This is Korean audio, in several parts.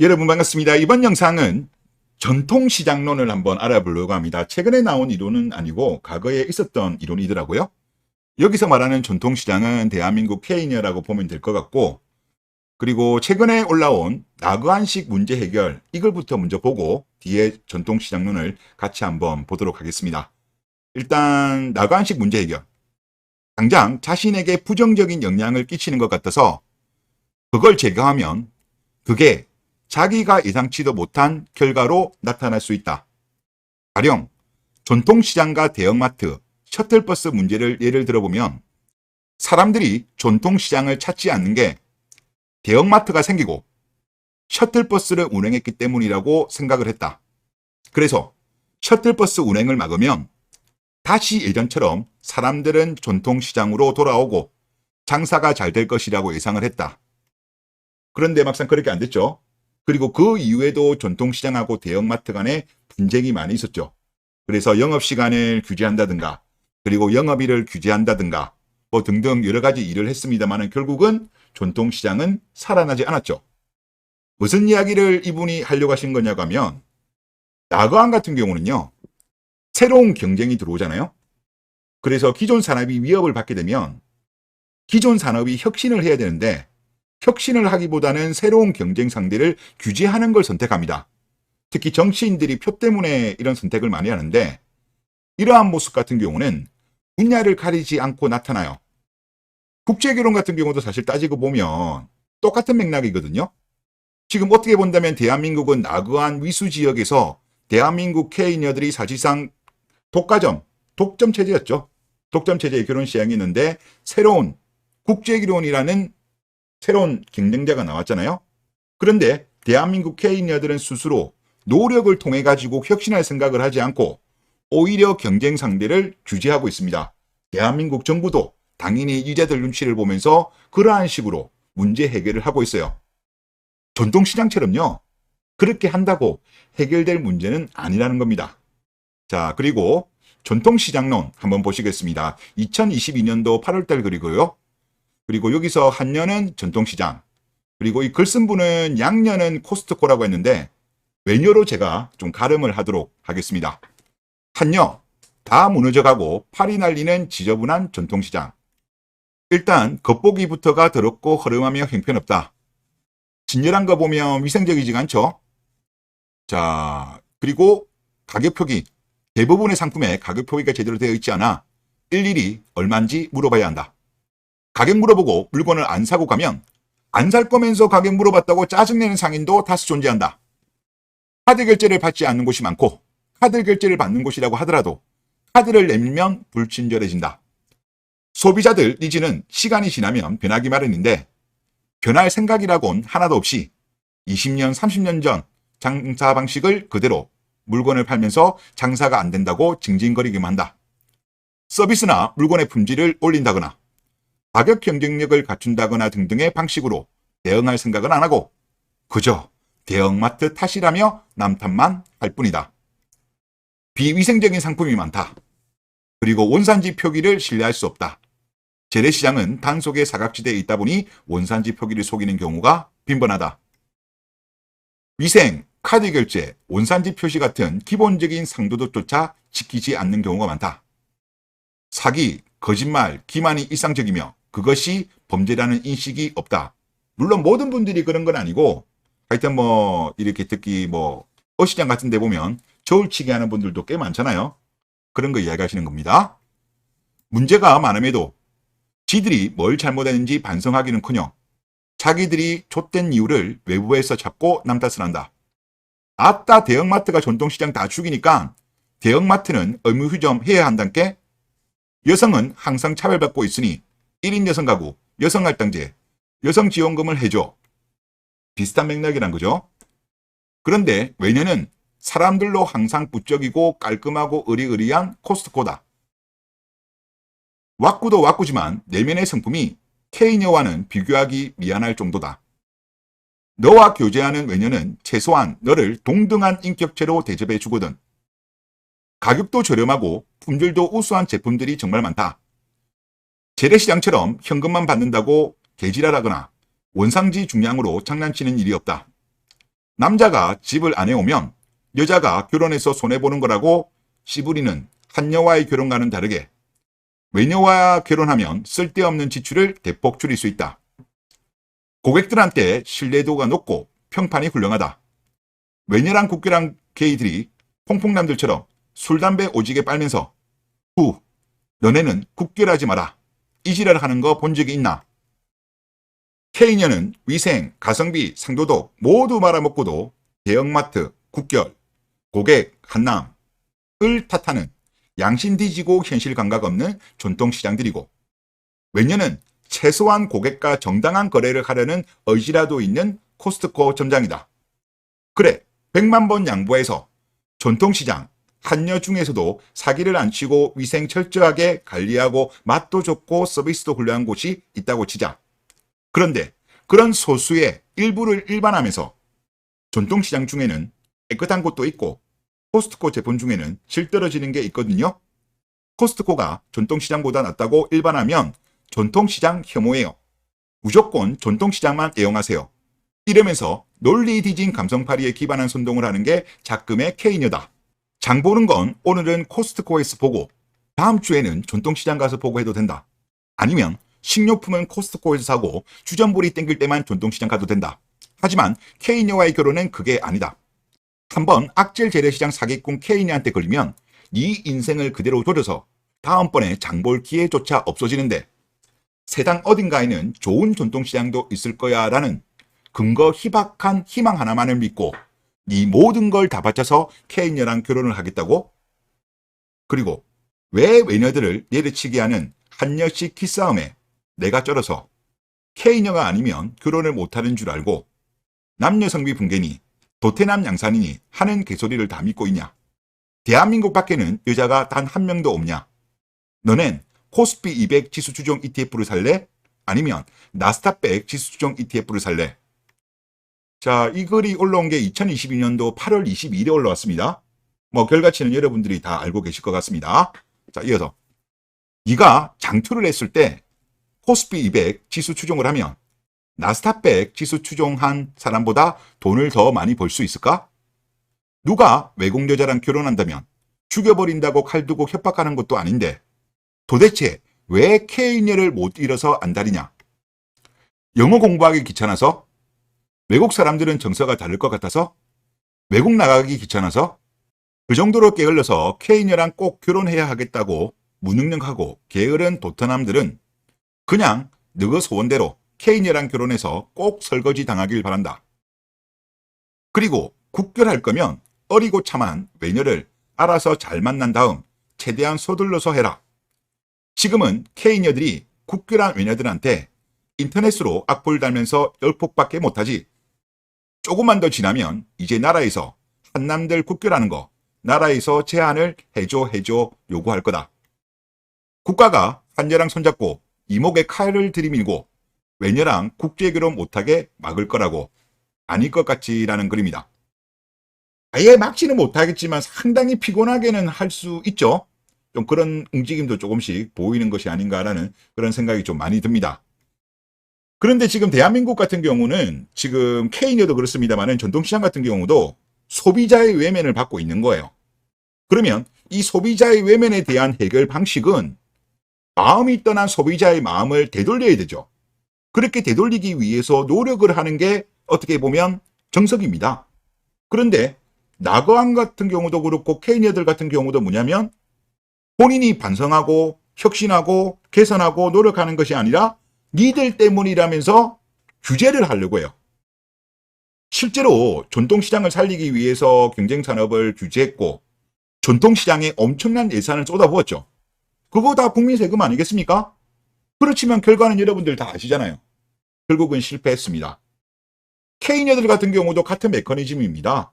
여러분 반갑습니다. 이번 영상은 전통시장론을 한번 알아보려고 합니다. 최근에 나온 이론은 아니고 과거에 있었던 이론이더라고요. 여기서 말하는 전통시장은 대한민국 케이냐라고 보면 될 것 같고 그리고 최근에 올라온 나그한식 문제 해결 이걸부터 먼저 보고 뒤에 전통시장론을 같이 한번 보도록 하겠습니다. 일단 나그한식 문제 해결 당장 자신에게 부정적인 영향을 끼치는 것 같아서 그걸 제거하면 그게 자기가 예상치도 못한 결과로 나타날 수 있다. 가령 전통시장과 대형마트, 셔틀버스 문제를 예를 들어보면 사람들이 전통시장을 찾지 않는 게 대형마트가 생기고 셔틀버스를 운행했기 때문이라고 생각을 했다. 그래서 셔틀버스 운행을 막으면 다시 예전처럼 사람들은 전통시장으로 돌아오고 장사가 잘 될 것이라고 예상을 했다. 그런데 막상 그렇게 안 됐죠. 그리고 그 이후에도 전통시장하고 대형마트 간에 분쟁이 많이 있었죠. 그래서 영업시간을 규제한다든가, 그리고 영업일을 규제한다든가, 뭐 등등 여러 가지 일을 했습니다만 결국은 전통시장은 살아나지 않았죠. 무슨 이야기를 이분이 하려고 하신 거냐고 하면, 나거안 같은 경우는요, 새로운 경쟁이 들어오잖아요. 그래서 기존 산업이 위협을 받게 되면, 기존 산업이 혁신을 해야 되는데, 혁신을 하기보다는 새로운 경쟁 상대를 규제하는 걸 선택합니다. 특히 정치인들이 표 때문에 이런 선택을 많이 하는데 이러한 모습 같은 경우는 분야를 가리지 않고 나타나요. 국제결혼 같은 경우도 사실 따지고 보면 똑같은 맥락이거든요. 지금 어떻게 본다면 대한민국은 나그한 위수 지역에서 대한민국 K녀들이 사실상 독과점, 독점 체제였죠. 독점 체제의 결혼 시장이 있는데 새로운 국제결혼이라는 새로운 경쟁자가 나왔잖아요. 그런데 대한민국 K녀들은 스스로 노력을 통해 가지고 혁신할 생각을 하지 않고 오히려 경쟁 상대를 규제하고 있습니다. 대한민국 정부도 당연히 이자들 눈치를 보면서 그러한 식으로 문제 해결을 하고 있어요. 전통시장처럼요. 그렇게 한다고 해결될 문제는 아니라는 겁니다. 자, 그리고 전통시장론 한번 보시겠습니다. 2022년도 8월달 그리고요. 그리고 여기서 한년은 전통시장, 그리고 이 글쓴 분은 양년은 코스트코라고 했는데 외녀로 제가 좀 가름을 하도록 하겠습니다. 한녀, 다 무너져가고 팔이 날리는 지저분한 전통시장. 일단 겉보기부터가 더럽고 허름하며 형편없다. 진열한 거 보면 위생적이지가 않죠? 자, 그리고 가격 표기. 대부분의 상품에 가격 표기가 제대로 되어 있지 않아 일일이 얼마인지 물어봐야 한다. 가격 물어보고 물건을 안 사고 가면 안 살 거면서 가격 물어봤다고 짜증내는 상인도 다수 존재한다. 카드 결제를 받지 않는 곳이 많고 카드 결제를 받는 곳이라고 하더라도 카드를 내밀면 불친절해진다. 소비자들 니즈는 시간이 지나면 변하기 마련인데 변할 생각이라곤 하나도 없이 20년, 30년 전 장사 방식을 그대로 물건을 팔면서 장사가 안 된다고 징징거리기만 한다. 서비스나 물건의 품질을 올린다거나 가격 경쟁력을 갖춘다거나 등등의 방식으로 대응할 생각은 안 하고 그저 대형마트 탓이라며 남탓만 할 뿐이다. 비위생적인 상품이 많다. 그리고 원산지 표기를 신뢰할 수 없다. 재래시장은 단속의 사각지대에 있다 보니 원산지 표기를 속이는 경우가 빈번하다. 위생, 카드 결제, 원산지 표시 같은 기본적인 상도덕조차 지키지 않는 경우가 많다. 사기, 거짓말, 기만이 일상적이며 그것이 범죄라는 인식이 없다. 물론 모든 분들이 그런 건 아니고 하여튼 뭐 이렇게 특히 뭐 어시장 같은 데 보면 저울치기 하는 분들도 꽤 많잖아요. 그런 거 이야기하시는 겁니다. 문제가 많음에도 지들이 뭘 잘못했는지 반성하기는커녕 자기들이 좆된 이유를 외부에서 찾고 남 탓을 한다. 아따 대형마트가 전통시장 다 죽이니까 대형마트는 의무휴점 해야 한다께 여성은 항상 차별받고 있으니 1인 여성 가구, 여성 할당제, 여성 지원금을 해줘. 비슷한 맥락이란 거죠. 그런데 외년은 사람들로 항상 부쩍이고 깔끔하고 의리의리한 코스트코다. 왁구도 왁구지만 내면의 성품이 K녀와는 비교하기 미안할 정도다. 너와 교제하는 외녀는 최소한 너를 동등한 인격체로 대접해 주거든. 가격도 저렴하고 품질도 우수한 제품들이 정말 많다. 재래시장처럼 현금만 받는다고 개지랄하거나 원상지 중량으로 장난치는 일이 없다. 남자가 집을 안 해오면 여자가 결혼해서 손해보는 거라고 씨부리는 한여와의 결혼과는 다르게 외녀와 결혼하면 쓸데없는 지출을 대폭 줄일 수 있다. 고객들한테 신뢰도가 높고 평판이 훌륭하다. 외녀랑 국교랑 게이들이 퐁퐁남들처럼 술, 담배 오지게 빨면서 후, 너네는 국교하지 마라. 이 지랄 하는 거 본 적이 있나? K녀는 위생, 가성비, 상도덕 모두 말아먹고도 대형마트, 국결, 고객, 한남을 탓하는 양심 뒤지고 현실 감각 없는 전통시장들이고 외녀는 최소한 고객과 정당한 거래를 하려는 의지라도 있는 코스트코 점장이다. 그래, 100만 번 양보해서 전통시장, 한여 중에서도 사기를 안 치고 위생 철저하게 관리하고 맛도 좋고 서비스도 훌륭한 곳이 있다고 치자. 그런데 그런 소수의 일부를 일반하면서 전통시장 중에는 깨끗한 곳도 있고 코스트코 제품 중에는 질 떨어지는 게 있거든요. 코스트코가 전통시장보다 낫다고 일반하면 전통시장 혐오예요. 무조건 전통시장만 애용하세요. 이러면서 논리 뒤진 감성파리에 기반한 선동을 하는 게 작금의 K녀다. 장 보는 건 오늘은 코스트코에서 보고 다음 주에는 전통시장 가서 보고 해도 된다. 아니면 식료품은 코스트코에서 사고 주전부리 땡길 때만 전통시장 가도 된다. 하지만 K녀와의 결혼은 그게 아니다. 한번 악질 재래시장 사기꾼 K녀한테 걸리면 네 인생을 그대로 돌려서 다음번에 장 볼 기회조차 없어지는데 세상 어딘가에는 좋은 전통시장도 있을 거야 라는 근거 희박한 희망 하나만을 믿고 네 모든 걸 다 바쳐서 K녀랑 결혼을 하겠다고? 그리고 왜 외녀들을 내리치게 하는 한여식 기싸움에 내가 쩔어서 K녀가 아니면 결혼을 못하는 줄 알고 남녀 성비 붕괴니 도태남 양산이니 하는 개소리를 다 믿고 있냐? 대한민국 밖에는 여자가 단 한 명도 없냐? 너넨 코스피 200 지수 추종 ETF를 살래? 아니면 나스닥백 지수 추종 ETF를 살래? 자, 이 글이 올라온 게 2022년도 8월 22일에 올라왔습니다. 뭐 결과치는 여러분들이 다 알고 계실 것 같습니다. 자, 이어서 네가 장투를 했을 때 코스피 200 지수 추종을 하면 나스닥백 지수 추종한 사람보다 돈을 더 많이 벌 수 있을까? 누가 외국 여자랑 결혼한다면 죽여버린다고 칼 두고 협박하는 것도 아닌데 도대체 왜 K녀를 못 잃어서 안달이냐? 영어 공부하기 귀찮아서? 외국 사람들은 정서가 다를 것 같아서? 외국 나가기 귀찮아서? 그 정도로 게을러서 K녀랑 꼭 결혼해야 하겠다고 무능력하고 게으른 도터남들은 그냥 너그 소원대로 K녀랑 결혼해서 꼭 설거지 당하길 바란다. 그리고 국결할 거면 어리고 참한 외녀를 알아서 잘 만난 다음 최대한 서둘러서 해라. 지금은 K녀들이 국결한 외녀들한테 인터넷으로 악플 달면서 열폭밖에 못하지. 조금만 더 지나면 이제 나라에서 한남들 국결하는 거 나라에서 제한을 해줘 해줘 요구할 거다. 국가가 한여랑 손잡고 이목에 칼을 들이밀고 외녀랑 국제결혼 못하게 막을 거라고 아닐 것 같지라는 글입니다. 아예 막지는 못하겠지만 상당히 피곤하게는 할 수 있죠. 좀 그런 움직임도 조금씩 보이는 것이 아닌가라는 그런 생각이 좀 많이 듭니다. 그런데 지금 대한민국 같은 경우는 지금 K녀도 그렇습니다만은 전통시장 같은 경우도 소비자의 외면을 받고 있는 거예요. 그러면 이 소비자의 외면에 대한 해결 방식은 마음이 떠난 소비자의 마음을 되돌려야 되죠. 그렇게 되돌리기 위해서 노력을 하는 게 어떻게 보면 정석입니다. 그런데 나거안 같은 경우도 그렇고 K녀들 같은 경우도 뭐냐면 본인이 반성하고 혁신하고 개선하고 노력하는 것이 아니라 니들 때문이라면서 규제를 하려고 해요. 실제로 전통시장을 살리기 위해서 경쟁산업을 규제했고 전통시장에 엄청난 예산을 쏟아부었죠. 그거 다 국민 세금 아니겠습니까? 그렇지만 결과는 여러분들 다 아시잖아요. 결국은 실패했습니다. K녀들 같은 경우도 같은 메커니즘입니다.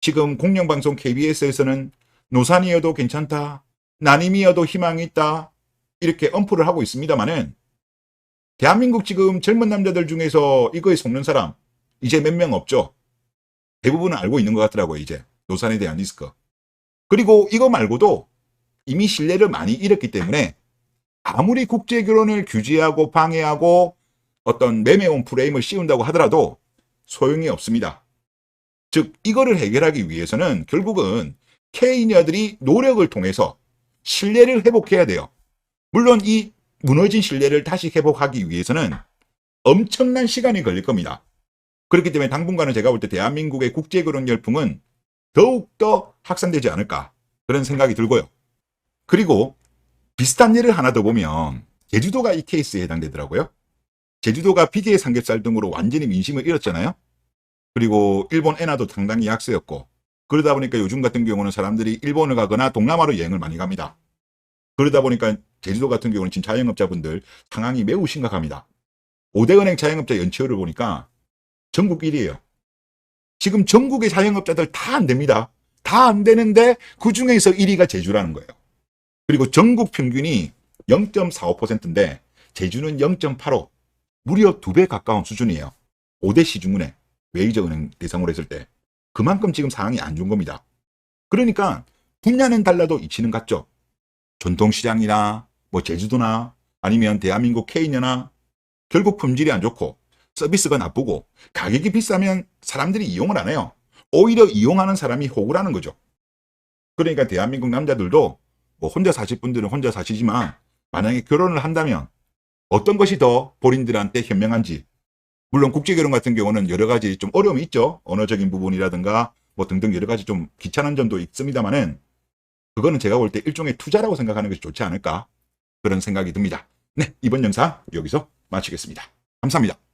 지금 공영방송 KBS에서는 노산이어도 괜찮다. 난임이어도 희망이 있다. 이렇게 엄프를 하고 있습니다만은 대한민국 지금 젊은 남자들 중에서 이거에 속는 사람 이제 몇 명 없죠. 대부분은 알고 있는 것 같더라고요. 이제 노산에 대한 리스크. 그리고 이거 말고도 이미 신뢰를 많이 잃었기 때문에 아무리 국제 결혼을 규제하고 방해하고 어떤 매매온 프레임을 씌운다고 하더라도 소용이 없습니다. 즉 이거를 해결하기 위해서는 결국은 K녀들이 노력을 통해서 신뢰를 회복해야 돼요. 물론 이 무너진 신뢰를 다시 회복하기 위해서는 엄청난 시간이 걸릴 겁니다. 그렇기 때문에 당분간은 제가 볼 때 대한민국의 국제결혼 열풍은 더욱더 확산되지 않을까 그런 생각이 들고요. 그리고 비슷한 예를 하나 더 보면 제주도가 이 케이스에 해당되더라고요. 제주도가 비계 삼겹살 등으로 완전히 민심을 잃었잖아요. 그리고 일본 엔화도 상당히 약세였고 그러다 보니까 요즘 같은 경우는 사람들이 일본을 가거나 동남아로 여행을 많이 갑니다. 그러다 보니까 제주도 같은 경우는 지금 자영업자분들 상황이 매우 심각합니다. 5대 은행 자영업자 연체율을 보니까 전국 1위에요. 지금 전국의 자영업자들 다 안 됩니다. 다 안 되는데 그 중에서 1위가 제주라는 거예요. 그리고 전국 평균이 0.45%인데 제주는 0.85. 무려 두 배 가까운 수준이에요. 5대 시중은행, 웨이저 은행 대상으로 했을 때. 그만큼 지금 상황이 안 좋은 겁니다. 그러니까 분야는 달라도 이치는 같죠. 전통시장이나 뭐 제주도나 아니면 대한민국 K녀나 결국 품질이 안 좋고 서비스가 나쁘고 가격이 비싸면 사람들이 이용을 안 해요. 오히려 이용하는 사람이 호구라는 거죠. 그러니까 대한민국 남자들도 뭐 혼자 사실 분들은 혼자 사시지만 만약에 결혼을 한다면 어떤 것이 더 본인들한테 현명한지 물론 국제결혼 같은 경우는 여러 가지 좀 어려움이 있죠. 언어적인 부분이라든가 뭐 등등 여러 가지 좀 귀찮은 점도 있습니다만은 그거는 제가 볼 때 일종의 투자라고 생각하는 것이 좋지 않을까 그런 생각이 듭니다. 네, 이번 영상 여기서 마치겠습니다. 감사합니다.